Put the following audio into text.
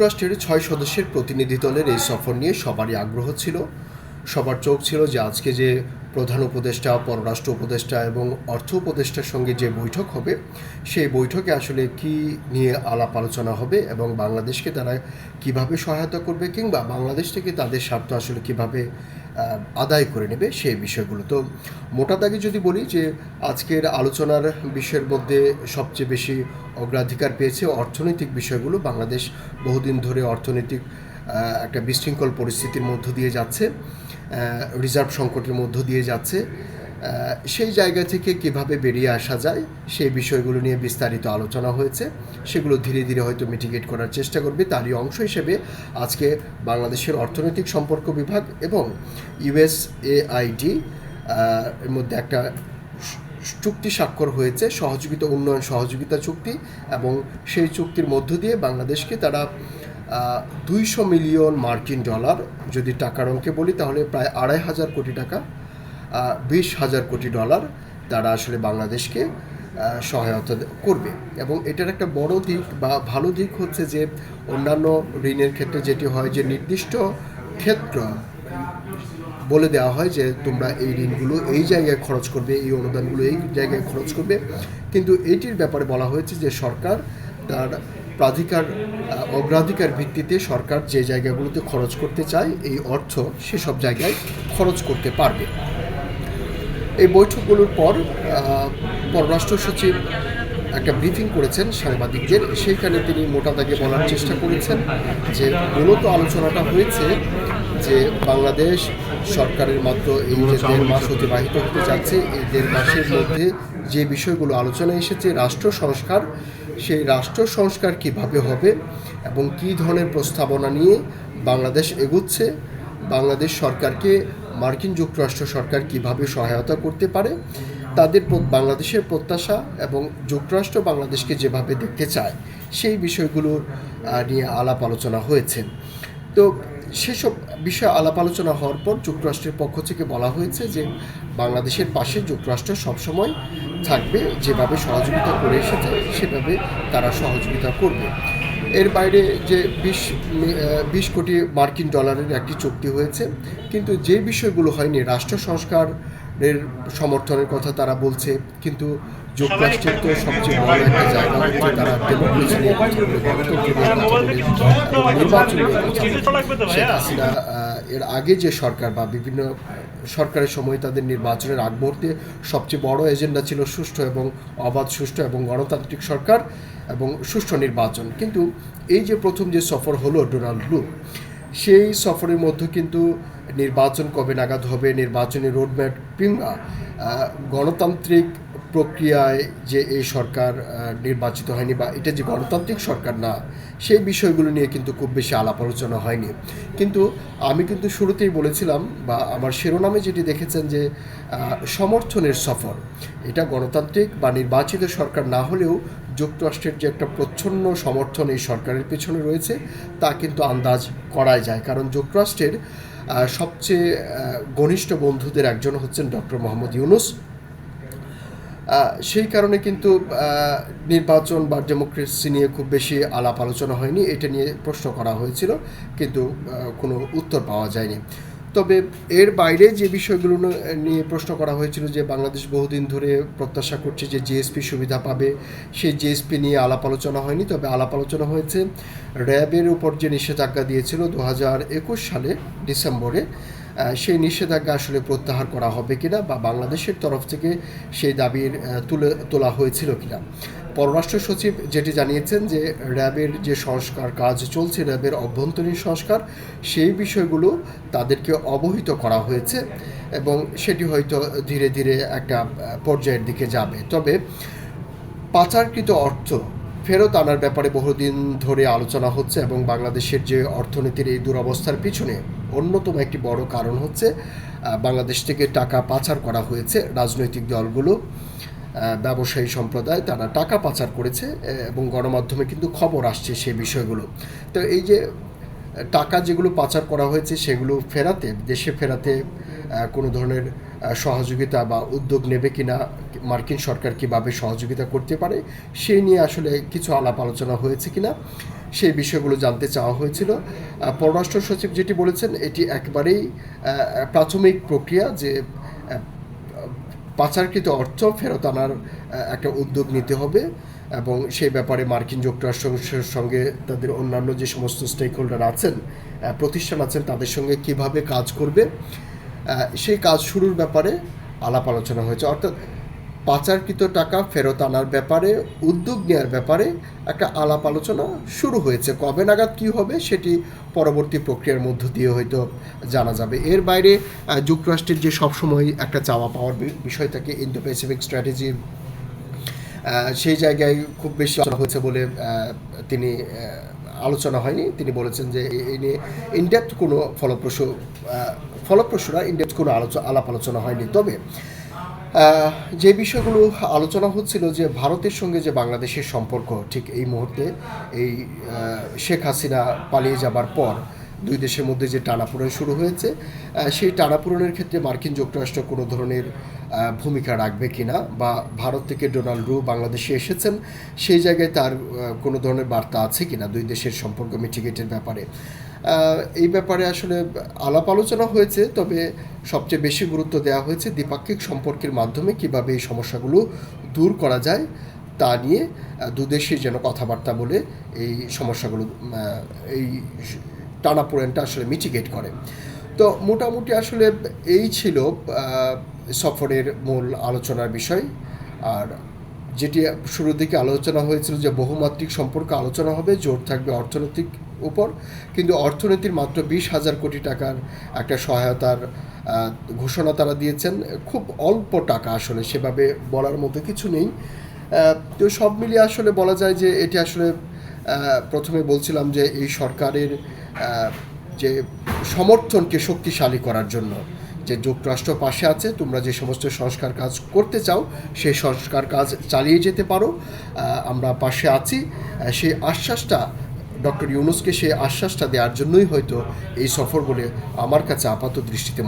যুক্তরাষ্ট্রের ছয় সদস্যের প্রতিনিধি দলের এই সফর নিয়ে সবারই আগ্রহ ছিল। সবার চোখ ছিল যে আজকে যে প্রধান উপদেষ্টা, পররাষ্ট্র উপদেষ্টা এবং অর্থ উপদেষ্টার সঙ্গে যে বৈঠক হবে, সেই বৈঠকে আসলে কি নিয়ে আলাপ আলোচনা হবে এবং বাংলাদেশকে তারা কীভাবে সহায়তা করবে কিংবা বাংলাদেশ থেকে তাদের স্বার্থ আসলে কীভাবে আদায় করে নেবে সেই বিষয়গুলো। তো মোটা দাগে যদি বলি যে, আজকের আলোচনার বিষয়ের মধ্যে সবচেয়ে বেশি অগ্রাধিকার পেয়েছে অর্থনৈতিক বিষয়গুলো। বাংলাদেশ বহুদিন ধরে অর্থনৈতিক একটা বিশৃঙ্খল পরিস্থিতির মধ্য দিয়ে যাচ্ছে রিজার্ভ সংকটের মধ্য দিয়ে যাচ্ছে। সেই জায়গা থেকে কীভাবে বেরিয়ে আসা যায়, সেই বিষয়গুলো নিয়ে বিস্তারিত আলোচনা হয়েছে। সেগুলো ধীরে ধীরে হয়তো মিটিগেট করার চেষ্টা করবে। তারই অংশ হিসেবে আজকে বাংলাদেশের অর্থনৈতিক সম্পর্ক বিভাগ এবং ইউএসএআইডি এর মধ্যে একটা চুক্তি স্বাক্ষর হয়েছে, সহযোগিতা উন্নয়ন সহযোগিতা চুক্তি এবং সেই চুক্তির মধ্য দিয়ে বাংলাদেশকে তারা দুইশো মিলিয়ন মার্কিন ডলার, যদি টাকার অঙ্কে বলি, তাহলে প্রায় আড়াই হাজার কোটি টাকা বিশ হাজার কোটি ডলার তারা আসলে বাংলাদেশকে সহায়তা করবে। এবং এটার একটা বড় দিক বা ভালো দিক হচ্ছে যে অন্যান্য ঋণের ক্ষেত্রে যেটি হয় যে নির্দিষ্ট ক্ষেত্র বলে দেওয়া হয় যে তোমরা এই ঋণগুলো এই জায়গায় খরচ করবে, এই অনুদানগুলো এই জায়গায় খরচ করবে। কিন্তু এটির ব্যাপারে বলা হয়েছে যে সরকার তার প্রাধিকার অগ্রাধিকার ভিত্তিতে সরকার যে জায়গাগুলোতে খরচ করতে চায়, এই অর্থ সেসব জায়গায় খরচ করতে পারবে। এই বৈঠকগুলোর পর পররাষ্ট্র সচিব একটা ব্রিফিং করেছেন সাংবাদিকদের। সেইখানে তিনি মোটা দাগে বলার চেষ্টা করেছেন যে মূলত আলোচনাটা হয়েছে যে বাংলাদেশ সরকারের মাত্র এই যে দেড় মাস অতিবাহিত হতে যাচ্ছে এই দেড় মাসের মধ্যে যে বিষয়গুলো আলোচনায় এসেছে রাষ্ট্র সংস্কার সেই রাষ্ট্র সংস্কার কীভাবে হবে এবং কী ধরনের প্রস্তাবনা নিয়ে বাংলাদেশ এগুচ্ছে বাংলাদেশ সরকারকে মার্কিন যুক্তরাষ্ট্র সরকার কীভাবে সহায়তা করতে পারে, তাদের বাংলাদেশের প্রত্যাশা এবং যুক্তরাষ্ট্র বাংলাদেশকে যেভাবে দেখতে চায়, সেই বিষয়গুলো নিয়ে আলাপ আলোচনা হয়েছে। তো সেসব বিষয়ে আলাপ আলোচনা হওয়ার পর যুক্তরাষ্ট্রের পক্ষ থেকে বলা হয়েছে যে, বাংলাদেশের পাশে যুক্তরাষ্ট্র সবসময় থাকবে, যেভাবে সহযোগিতা করে এসেছে, সেভাবে তারা সহযোগিতা করবে। এর বাইরে যে বিশ বিশ কোটি মার্কিন ডলারের একটি চুক্তি হয়েছে কিন্তু যে বিষয়গুলো হয়নি রাষ্ট্র সংস্কারের সমর্থনের কথা তারা বলছে কিন্তু যুক্তরাষ্ট্রের তো সবচেয়ে বড় একটা জায়গা হচ্ছে তারা ডেমোক্রেসি নিয়ে কথা বলে গণতন্ত্র নিয়ে কথা বলে নির্বাচন নিয়ে কথা বলে। শেখ হাসিনা এর আগে যে সরকার বা বিভিন্ন সরকারের সময় তাদের নির্বাচনের আগ মুহূর্তে সবচেয়ে বড় এজেন্ডা ছিল সুষ্ঠু এবং অবাধ সুষ্ঠু এবং গণতান্ত্রিক সরকার এবং সুষ্ঠু নির্বাচন। কিন্তু এই যে প্রথম যে সফর হলো ডোনাল্ড ব্লু সেই সফরের মধ্যে কিন্তু নির্বাচন কবে নাগাদ হবে, নির্বাচনী রোডম্যাপ কিংবা গণতান্ত্রিক প্রক্রিয়ায় যে এই সরকার নির্বাচিত হয়নি বা এটা যে গণতান্ত্রিক সরকার না, সেই বিষয়গুলো নিয়ে কিন্তু খুব বেশি আলাপ আলোচনা হয়নি। কিন্তু আমি কিন্তু শুরুতেই বলেছিলাম বা আমার শিরোনামে যেটি দেখেছেন যে সমর্থনের সফর, এটা গণতান্ত্রিক বা নির্বাচিত সরকার না হলেও যুক্তরাষ্ট্রের যে একটা প্রচ্ছন্ন সমর্থন এই সরকারের পেছনে রয়েছে, তা কিন্তু আন্দাজ করাই যায়। কারণ যুক্তরাষ্ট্রের সবচেয়ে ঘনিষ্ঠ বন্ধুদের একজন হচ্ছেন ডক্টর মোহাম্মদ ইউনুস। সেই কারণে কিন্তু নির্বাচন বা ডেমোক্রেসি নিয়ে খুব বেশি আলাপ আলোচনা হয়নি। এটা নিয়ে প্রশ্ন করা হয়েছিল, কিন্তু কোনো উত্তর পাওয়া যায়নি। তবে এর বাইরে যে বিষয়গুলো নিয়ে প্রশ্ন করা হয়েছিল যে বাংলাদেশ বহুদিন ধরে প্রত্যাশা করছে যে জিএসপি সুবিধা পাবে, সেই জিএসপি নিয়ে আলাপ আলোচনা হয়নি। তবে আলাপ আলোচনা হয়েছে। র্যাবের উপর যে নিষেধাজ্ঞা দিয়েছিল দু হাজার একুশ সালে ডিসেম্বরে সেই নিষেধাজ্ঞা আসলে প্রত্যাহার করা হবে কিনা বা বাংলাদেশের তরফ থেকে সেই দাবির তুলে তোলা হয়েছিল কিনা। পররাষ্ট্র সচিব যেটি জানিয়েছেন যে র্যাবের যে সংস্কার কাজ চলছে, র্যাবের অভ্যন্তরীণ সংস্কার, সেই বিষয়গুলো তাদেরকে অবহিত করা হয়েছে এবং সেটি হয়তো ধীরে ধীরে একটা পর্যায়ের দিকে যাবে। তবে পাচারকৃত অর্থ ফেরত আনার ব্যাপারে বহুদিন ধরে আলোচনা হচ্ছে এবং বাংলাদেশের যে অর্থনীতির এই দুরবস্থার পিছনে অন্যতম একটি বড় কারণ হচ্ছে বাংলাদেশ থেকে টাকা পাচার করা হয়েছে রাজনৈতিক দলগুলো। ব্যবসায়ী সম্প্রদায় তারা টাকা পাচার করেছে এবং গণমাধ্যমে কিন্তু খবর আসছে সেই বিষয়গুলো। তো এই যে, টাকা যেগুলো পাচার করা হয়েছে সেগুলো ফেরাতে, দেশে ফেরাতে কোনো ধরনের সহযোগিতা বা উদ্যোগ নেবে কিনা, মার্কিন সরকার কীভাবে সহযোগিতা করতে পারে সেই নিয়ে আসলে কিছু আলাপ আলোচনা হয়েছে কিনা, সেই বিষয়গুলো জানতে চাওয়া হয়েছিল। পররাষ্ট্র সচিব যেটি বলেছেন, এটি একবারেই প্রাথমিক প্রক্রিয়া যে পাচারকৃত অর্থ ফেরত আনার একটা উদ্যোগ নিতে হবে এবং সেই ব্যাপারে মার্কিন যুক্তরাষ্ট্রের সঙ্গে তাদের অন্যান্য যে সমস্ত স্টেক হোল্ডার আছেন প্রতিষ্ঠান আছেন, তাদের সঙ্গে কীভাবে কাজ করবে সেই কাজ শুরুর ব্যাপারে আলাপ আলোচনা হয়েছে। অর্থাৎ পাচারকৃত টাকা ফেরত আনার ব্যাপারে উদ্যোগ নেওয়ার ব্যাপারে একটা আলাপ আলোচনা শুরু হয়েছে। কবে নাগাদ কী হবে সেটি পরবর্তী প্রক্রিয়ার মধ্য দিয়ে হয়তো জানা যাবে। এর বাইরে যুক্তরাষ্ট্রের যে সবসময় একটা চাওয়া পাওয়ার বিষয় থাকে ইন্দো প্যাসিফিক স্ট্র্যাটেজি সেই জায়গায় খুব বেশি হয়েছে বলে তিনি আলোচনা হয়নি। তিনি বলেছেন যে এই নিয়ে ইনডেপথ কোনো ফলপ্রসূ আহ, ফলপ্রসূ না ইনডেপথ কোনো আলোচনা আলাপ আলোচনা হয়নি। তবে যে বিষয়গুলো আলোচনা হচ্ছিল যে ভারতের সঙ্গে যে বাংলাদেশের সম্পর্ক, ঠিক এই মুহূর্তে এই শেখ হাসিনা পালিয়ে যাবার পর দুই দেশের মধ্যে যে টানাপোড়েন শুরু হয়েছে সেই টানাপোড়েনের ক্ষেত্রে মার্কিন যুক্তরাষ্ট্র কোনো ধরনের ভূমিকা রাখবে কি না বা ভারত থেকে ডোনাল্ড রু বাংলাদেশে এসেছেন, সেই জায়গায় তার কোনো ধরনের বার্তা আছে কিনা দুই দেশের সম্পর্ক মিটিগেটের ব্যাপারে? এই ব্যাপারে আসলে আলাপ আলোচনা হয়েছে, তবে সবচেয়ে বেশি গুরুত্ব দেওয়া হয়েছে দ্বিপাক্ষিক সম্পর্কের মাধ্যমে কীভাবে এই সমস্যাগুলো দূর করা যায় তা নিয়ে দুদেশে যেন কথাবার্তা বলে এই সমস্যাগুলো এই টানাপোড়েনটা আসলে মিটিগেট করে। তো মোটামুটি আসলে এই ছিল সফরের মূল আলোচনার বিষয়। আর যেটি শুরুর দিকে আলোচনা হয়েছিল যে বহুমাত্রিক সম্পর্ক আলোচনা হবে, জোর থাকবে অর্থনৈতিক উপর, কিন্তু অর্থনীতির মাত্র বিশ হাজার কোটি টাকার একটা সহায়তার ঘোষণা তারা দিয়েছেন। খুব অল্প টাকা আসলে সেভাবে বলার মতো কিছু নেই। তো সব মিলিয়ে আসলে বলা যায় যে এটি আসলে প্রথমে বলছিলাম যে এই সরকারের যে সমর্থনকে শক্তিশালী করার জন্য যে যুক্তরাষ্ট্র পাশে আছে, তোমরা যে সমস্ত সংস্কার কাজ করতে চাও, সেই সংস্কার কাজ চালিয়ে যেতে পারো। আমরা পাশে আছি। সেই আশ্বাসটা ডক্টর ইউনুসকে সেই আশ্বাসটা দেওয়ার জন্যই হয়তো এই সফর বলে আমার কাছে আপাত দৃষ্টিতে